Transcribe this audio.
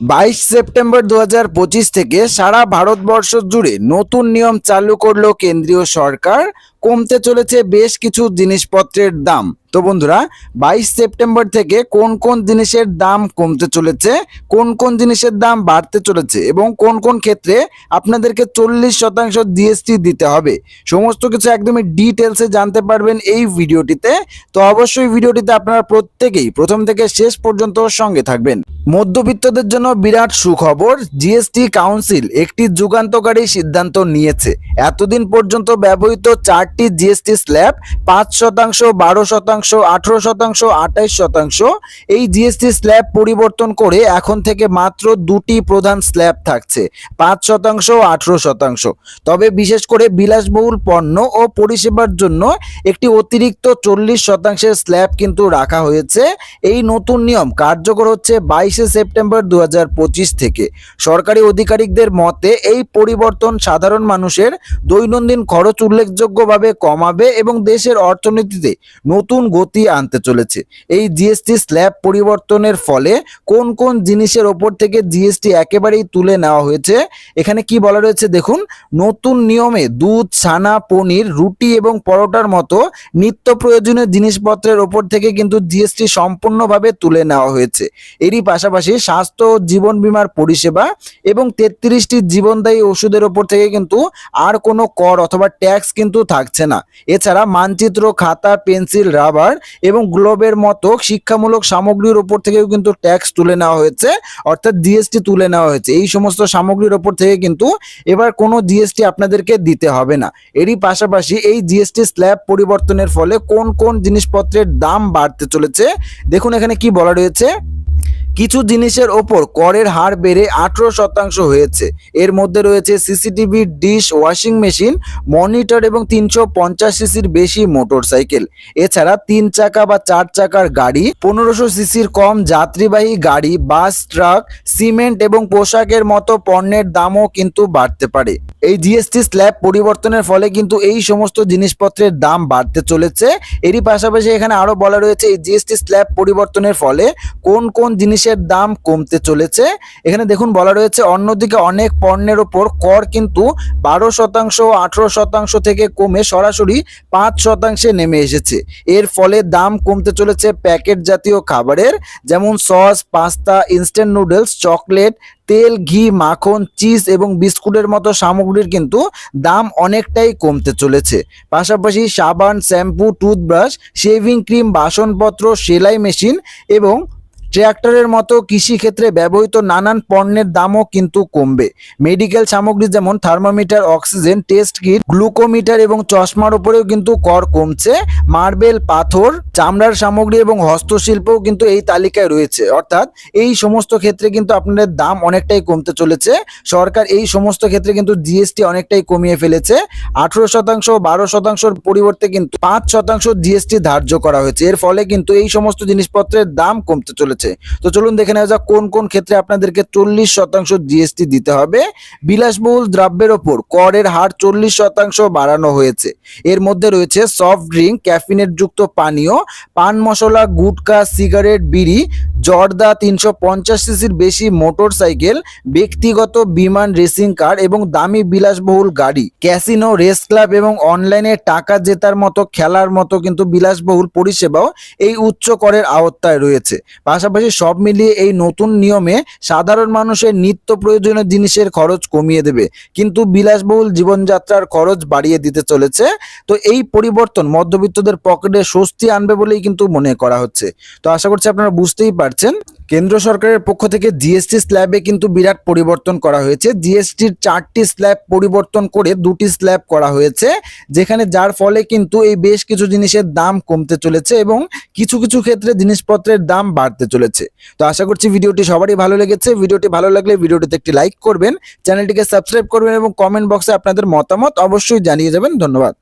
বাইশ সেপ্টেম্বর দু হাজার পঁচিশ থেকে সারা ভারতবর্ষ জুড়ে নতুন নিয়ম চালু করল কেন্দ্রীয় সরকার। কমতে চলেছে বেশ কিছু জিনিসপত্রের দাম। তো বন্ধুরা, বাইশ সেপ্টেম্বর থেকে কোন কোন জিনিসের দাম কমতে চলেছে, কোন কোন জিনিসের দাম বাড়তে চলেছে এবং কোন কোন ক্ষেত্রে আপনাদেরকে চল্লিশ শতাংশ জিএসটি দিতে হবে, সমস্ত কিছু একদমই ডিটেলসে জানতে পারবেন এই ভিডিওটিতে। তো অবশ্যই ভিডিওটিতে আপনারা প্রত্যেকেই প্রথম থেকে শেষ পর্যন্ত সঙ্গে থাকবেন। মধ্যবিত্তদের জন্য বিরাট সুখবর, জিএসটি কাউন্সিল একটি যুগান্তকারী সিদ্ধান্ত নিয়েছে। এতদিন পর্যন্ত ব্যবহৃত চারটি জিএসটি স্ল্যাব, পাঁচ শতাংশ, বারো শতাংশ আঠারো শতাংশ, আঠাইশ শতাংশ। এই জিএসটি স্ল্যাব পরিবর্তন করে এখন থেকে মাত্র দুটি প্রধান স্ল্যাব থাকছে। পাঁচ শতাংশ, আঠারো শতাংশ। তবে বিশেষ করে বিলাসবহুল পণ্য ও পরিষেবার জন্য একটি অতিরিক্ত চল্লিশ শতাংশের স্ল্যাব কিন্তু রাখা হয়েছে। এই নতুন নিয়ম কার্যকর হচ্ছে বাইশে সেপ্টেম্বর দু হাজার পঁচিশ থেকে। সরকারি আধিকারিকদের মতে এই পরিবর্তন সাধারণ মানুষের দৈনন্দিন খরচ উল্লেখযোগ্যভাবে কমাবে এবং দেশের অর্থনীতিতে নতুন গতি আনতে চলেছে। এই জিএসটি স্ল্যাব পরিবর্তনের ফলে কোন কোন জিনিসের ওপর থেকে জিএসটি একেবারেই তুলে নেওয়া হয়েছে, এখানে কি বলা রয়েছে দেখুন, নতুন নিয়মে দুধ, ছানা, পনির, রুটি এবং পরোটার মতো নিত্য প্রয়োজনীয় জিনিসপত্রের ওপর থেকে কিন্তু জিএসটি সম্পূর্ণভাবে তুলে নেওয়া হয়েছে। এরই পাশাপাশি স্বাস্থ্য ও জীবন বীমার পরিষেবা এবং তেত্রিশটি জীবনদায়ী ওষুধের ওপর থেকে কিন্তু আর কোনো কর অথবা ট্যাক্স কিন্তু থাকছে না। এছাড়া মানচিত্র, খাতা, পেন্সিল, রাবার এবং গ্লোবের মতো শিক্ষামূলক সামগ্রীর ওপর থেকেও কিন্তু ট্যাক্স তুলে নেওয়া হয়েছে, অর্থাৎ জিএসটি তুলে নেওয়া হয়েছে। এই সমস্ত সামগ্রীর ওপর থেকে কিন্তু এবার কোনো জিএসটি আপনাদেরকে দিতে হবে না। এরই পাশাপাশি এই জিএসটি স্ল্যাব পরিবর্তনের ফলে কোন কোন জিনিসপত্রের দাম বাড়তে চলেছে, দেখুন এখানে কি বলা রয়েছে। কিছু জিনিসের ওপর করের হার বেড়ে আঠেরো শতাংশ হয়েছে। এর মধ্যে রয়েছে CCTV dish washing machine, monitor এবং তিনশো পঞ্চাশ সিসির বেশি মোটর সাইকেল এছাড়া তিন চাকা বা চার চাকার গাড়ি, পনেরোশো সিসির কম যাত্রীবাহী গাড়ি, বাস, ট্রাক, সিমেন্ট এবং পোশাকের মতো পণ্যের দামও কিন্তু বাড়তে পারে। এই জিএসটি স্ল্যাব পরিবর্তনের ফলে কিন্তু এই সমস্ত জিনিসপত্রের দাম বাড়তে চলেছে। এরই পাশাপাশি এখানে আরও বলা রয়েছে, এই জিএসটি স্ল্যাব পরিবর্তনের ফলে কোন কোন জিনিসের দাম কমতে চলেছে। এখানে দেখুন বলা রয়েছে, অন্যদিকে অনেক পণ্যের ওপর কর কিন্তু বারো শতাংশ আঠারো শতাংশ থেকে কমে সরাসরি পাঁচ শতাংশে নেমে এসেছে। এর ফলে দাম কমতে চলেছে প্যাকেট জাতীয় খাবারের, যেমন sauce, pasta instant noodles chocolate, তেল, ঘি, মাখন, চিজ এবং বিস্কুটের মতো সামগ্রীর কিন্তু দাম অনেকটাই কমতে চলেছে। পাশাপাশি সাবান, শ্যাম্পু, টুথব্রাশ শেভিং ক্রিম বাসনপত্র, সেলাই মেশিন এবং ট্র্যাক্টরের মতো কৃষিক্ষেত্রে ব্যবহৃত নানান পণ্যের দামও কিন্তু কমবে। মেডিকেল সামগ্রী যেমন thermometer, oxygen, test kit, glucometer এবং চশমার উপরেও কিন্তু কর কমছে। মার্বেল, পাথর, চামড়ার সামগ্রী এবং হস্তশিল্পও কিন্তু এই তালিকায় রয়েছে। অর্থাৎ এই সমস্ত ক্ষেত্রে কিন্তু আপনাদের দাম অনেকটাই কমতে চলেছে। সরকার এই সমস্ত ক্ষেত্রে কিন্তু জিএসটি অনেকটাই কমিয়ে ফেলেছে। আঠেরো শতাংশ, বারো শতাংশের পরিবর্তে কিন্তু পাঁচ শতাংশ জিএসটি ধার্য করা হয়েছে। এর ফলে কিন্তু এই সমস্ত জিনিসপত্রের দাম কমতে চলেছে। তো চলুন দেখে নেওয়া যাক কোন কোন ক্ষেত্রে আপনাদেরকে চল্লিশ শতাংশ জিএসটি দিতে হবে। বিলাসবহুল দ্রব্যের ওপর করের হার চল্লিশ শতাংশ বাড়ানো হয়েছে। এর মধ্যে রয়েছে সফট ড্রিঙ্ক ক্যাফিনেট যুক্ত পানীয়, পান মশলা, গুটকা সিগারেট বিড়ি, জর্দা তিনশো পঞ্চাশ সিসির বেশি মোটর সাইকেল ব্যক্তিগত বিমান রেসিং কার এবং দামি বিলাসবহুল গাড়ি। ক্যাসিনো, রেস ক্লাব এবং অনলাইনে টাকা জেতার মতো খেলার মতো কিন্তু বিলাসবহুল পরিষেবাও এই উচ্চ করের আওতায় রয়েছে। পাশাপাশি সব মিলিয়ে এই নতুন নিয়মে সাধারণ মানুষের নিত্য প্রয়োজনীয় জিনিসের খরচ কমিয়ে দেবে। কিন্তু বিলাসবহুল জীবনযাত্রার খরচ বাড়িয়ে দিতে চলেছে। তো এই পরিবর্তন মধ্যবিত্তদের পকেটে স্বস্তি আনবে বলেই কিন্তু মনে করা হচ্ছে। তো আশা করছি আপনারা বুঝতেই পারছেন। কেন্দ্র সরকারের পক্ষ থেকে জিএসটি স্ল্যাবে কিন্তু বিরাট পরিবর্তন করা হয়েছে। জিএসটির চারটি স্ল্যাব পরিবর্তন করে দুটি স্ল্যাব করা হয়েছে, যেখানে যার ফলে কিন্তু এই বেশ কিছু জিনিসের দাম কমতে চলেছে এবং কিছু কিছু ক্ষেত্রে জিনিসপত্রের দাম বাড়তে চলেছে। তো আশা করছি ভিডিওটি সবারই ভালো লেগেছে। ভিডিওটি ভালো লাগলে ভিডিওটিতে একটি লাইক করবেন, চ্যানেলটিকে সাবস্ক্রাইব করবেন এবং কমেন্ট বক্সে আপনাদের মতামত অবশ্যই জানিয়ে যাবেন। ধন্যবাদ।